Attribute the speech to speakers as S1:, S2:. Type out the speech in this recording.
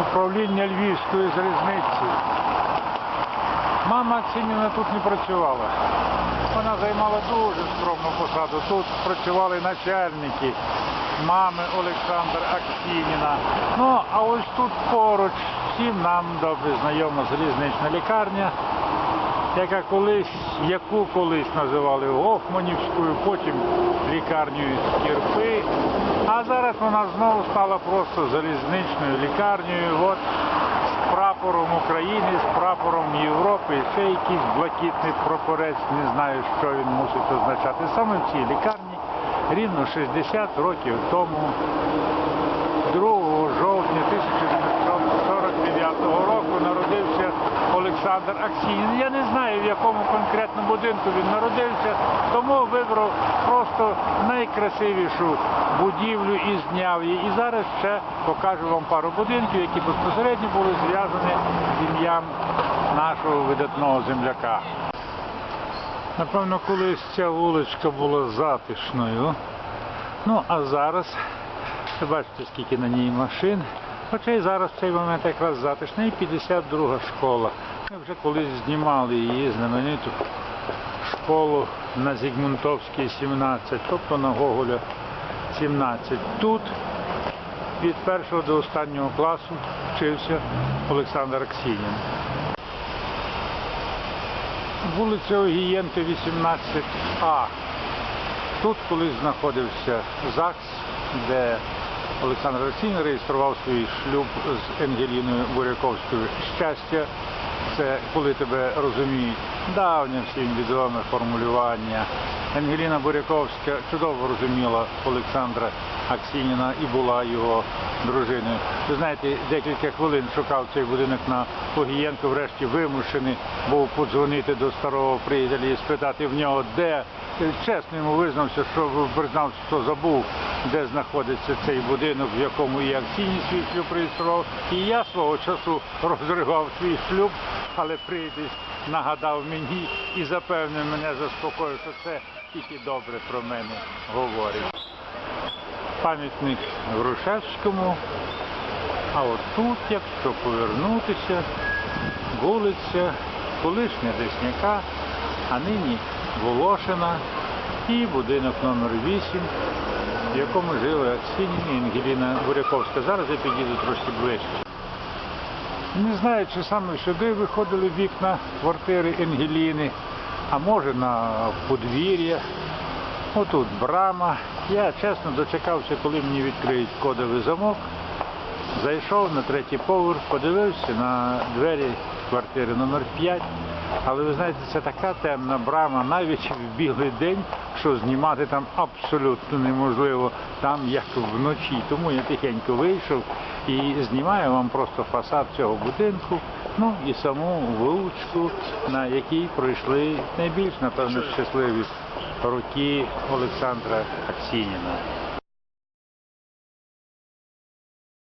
S1: управління Львівської залізниці. Мама Аксініна тут не працювала. Вона займала дуже скромну посаду. Тут працювали начальники мами Олександра Аксініна. Ну, а ось тут поруч всім нам добре знайома залізнична лікарня, яка колись, яку колись називали Гофманівською, потім лікарнею Кірпи. А зараз вона знову стала просто залізничною лікарнею. От з прапором України, з прапором Європи, ще якийсь блакитний прапорець, не знаю, що він мусить означати. Саме в цій лікарні рівно 60 років тому, 2 Олександр Аксінін. Я не знаю, в якому конкретно будинку він народився, тому вибрав просто найкрасивішу будівлю і зняв її. І зараз ще покажу вам пару будинків, які безпосередньо були зв'язані з ім'ям нашого видатного земляка. Напевно, колись ця вуличка була затишною. Ну, а зараз, ви бачите, скільки на ній машин. Хоча і зараз цей момент якраз затишна. І 52 школа. Ми вже колись знімали її знамениту школу на Зігмунтовській 17, тобто на Гоголя 17. Тут від першого до останнього класу вчився Олександр Аксінін. Вулиця Огієнти, 18А. Тут колись знаходився ЗАГС, де Олександр Аксінін реєстрував свій шлюб з Ангеліною Буряковською. Щастя, це коли тебе розуміють. Давнє всім відоме формулювання. Ангеліна Буряковська чудово розуміла Олександра Аксініна і була його дружиною. Ви знаєте, декілька хвилин шукав цей будинок на Огієнко, врешті вимушений був подзвонити до старого приятеля і спитати в нього, де. Чесно йому визнався, що признався, що забув, де знаходиться цей будинок, в якому і Аксіній свій шлюб реєстрував. І я свого часу розривав свій шлюб, але приятель нагадав мені і запевнив мене, заспокоїв, що це тільки добре про мене говорить. Пам'ятник Грушевському. А от тут, якщо повернутися, вулиця колишня Десняка, а нині Волошина і будинок номер 8, в якому жили Аксінін і Ангеліна Буряковська. Зараз я підійду трошки ближче. Не знаю, чи саме сюди виходили вікна квартири Ангеліни, а може на подвір'я. Отут брама. Я чесно дочекався, коли мені відкриють кодовий замок. Зайшов на третій поверх, подивився на двері квартири номер 5 Але ви знаєте, це така темна брама, навіть в білий день, що знімати там абсолютно неможливо, там як вночі. Тому я тихенько вийшов і знімаю вам просто фасад цього будинку, ну і саму вуличку, на якій пройшли найбільш, напевно, щасливі роки Олександра Аксініна.